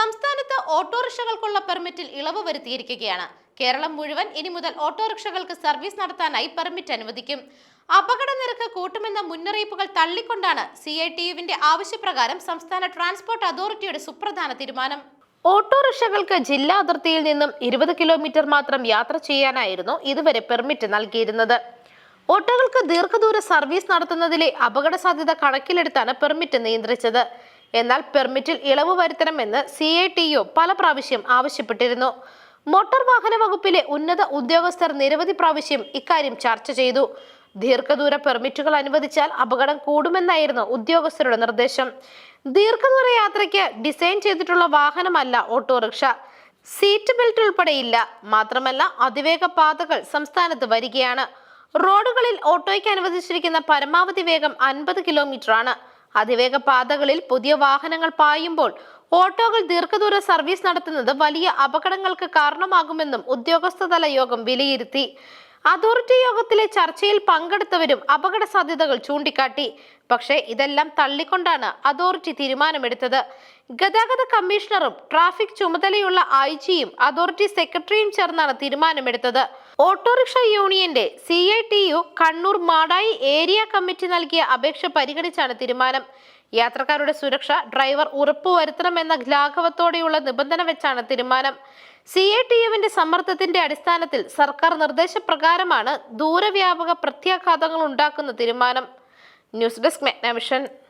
സംസ്ഥാനത്ത് ഓട്ടോറിക്ഷകൾക്കുള്ള പെർമിറ്റിൽ ഇളവ് വരുത്തിയിരിക്കുകയാണ്. കേരളം മുഴുവൻ ഇനി മുതൽ ഓട്ടോറിക്ഷകൾക്ക് സർവീസ് നടത്താനായി പെർമിറ്റ് അനുവദിക്കും. അപകട നിരക്ക് കൂട്ടുമെന്ന മുന്നറിയിപ്പുകൾ തള്ളിക്കൊണ്ടാണ് സി ഐ ടി യുവിന്റെ ആവശ്യപ്രകാരം സംസ്ഥാന ട്രാൻസ്പോർട്ട് അതോറിറ്റിയുടെ സുപ്രധാന തീരുമാനം. ഓട്ടോറിക്ഷകൾക്ക് ജില്ലാ അതിർത്തിയിൽ നിന്നും ഇരുപത് കിലോമീറ്റർ മാത്രം യാത്ര ചെയ്യാനായിരുന്നു ഇതുവരെ പെർമിറ്റ് നൽകിയിരുന്നത്. ഓട്ടോകൾക്ക് ദീർഘദൂര സർവീസ് നടത്തുന്നതിലെ അപകട സാധ്യത കണക്കിലെടുത്താണ് പെർമിറ്റ് നിയന്ത്രിച്ചത്. എന്നാൽ പെർമിറ്റിൽ ഇളവ് വരുത്തണമെന്ന് സി ഐ ടി ഒ പല പ്രാവശ്യം ആവശ്യപ്പെട്ടിരുന്നു. മോട്ടോർ വാഹന വകുപ്പിലെ ഉന്നത ഉദ്യോഗസ്ഥർ നിരവധി പ്രാവശ്യം ഇക്കാര്യം ചർച്ച ചെയ്തു. ദീർഘദൂര പെർമിറ്റുകൾ അനുവദിച്ചാൽ അപകടം കൂടുമെന്നായിരുന്നു ഉദ്യോഗസ്ഥരുടെ നിർദ്ദേശം. ദീർഘദൂര യാത്രയ്ക്ക് ഡിസൈൻ ചെയ്തിട്ടുള്ള വാഹനമല്ല ഓട്ടോറിക്ഷ. സീറ്റ് ബെൽറ്റ് ഉൾപ്പെടെയില്ല മാത്രമല്ല അതിവേഗ പാതകൾ സംസ്ഥാനത്ത് വരികയാണ്. റോഡുകളിൽ ഓട്ടോയ്ക്ക് അനുവദിച്ചിരിക്കുന്ന പരമാവധി വേഗം അൻപത് കിലോമീറ്റർ ആണ് അതിവേഗ പാതകളിൽ പുതിയ വാഹനങ്ങൾ പായുമ്പോൾ ഓട്ടോകൾ ദീർഘദൂര സർവീസ് നടത്തുന്നത് വലിയ അപകടങ്ങൾക്ക് കാരണമാകുമെന്നും ഉദ്യോഗസ്ഥതല യോഗം വിലയിരുത്തി. അതോറിറ്റി യോഗത്തിലെ ചർച്ചയിൽ പങ്കെടുത്തവരും അപകട സാധ്യതകൾ ചൂണ്ടിക്കാട്ടി. പക്ഷേ ഇതെല്ലാം തള്ളിക്കൊണ്ടാണ് അതോറിറ്റി തീരുമാനമെടുത്തത്. ഗതാഗത കമ്മീഷണറും ട്രാഫിക് ചുമതലയുള്ള ഐ ജിയും അതോറിറ്റി സെക്രട്ടറിയും ചേർന്നാണ് തീരുമാനമെടുത്തത്. ഓട്ടോറിക്ഷ യൂണിയന്റെ C I T U Kannur Madayi area committee നൽകിയ അപേക്ഷ പരിഗണിച്ചാണ് തീരുമാനം. യാത്രക്കാരുടെ സുരക്ഷ ഡ്രൈവർ ഉറപ്പുവരുത്തണമെന്ന ലാഘവത്തോടെയുള്ള നിബന്ധന വെച്ചാണ് തീരുമാനം. സി ഐ ടി യുവിന്റെ സമ്മർദ്ദത്തിന്റെ അടിസ്ഥാനത്തിൽ സർക്കാർ നിർദ്ദേശപ്രകാരമാണ് ദൂരവ്യാപക പ്രത്യാഘാതങ്ങൾ ഉണ്ടാക്കുന്ന തീരുമാനം. News desk Magnavision.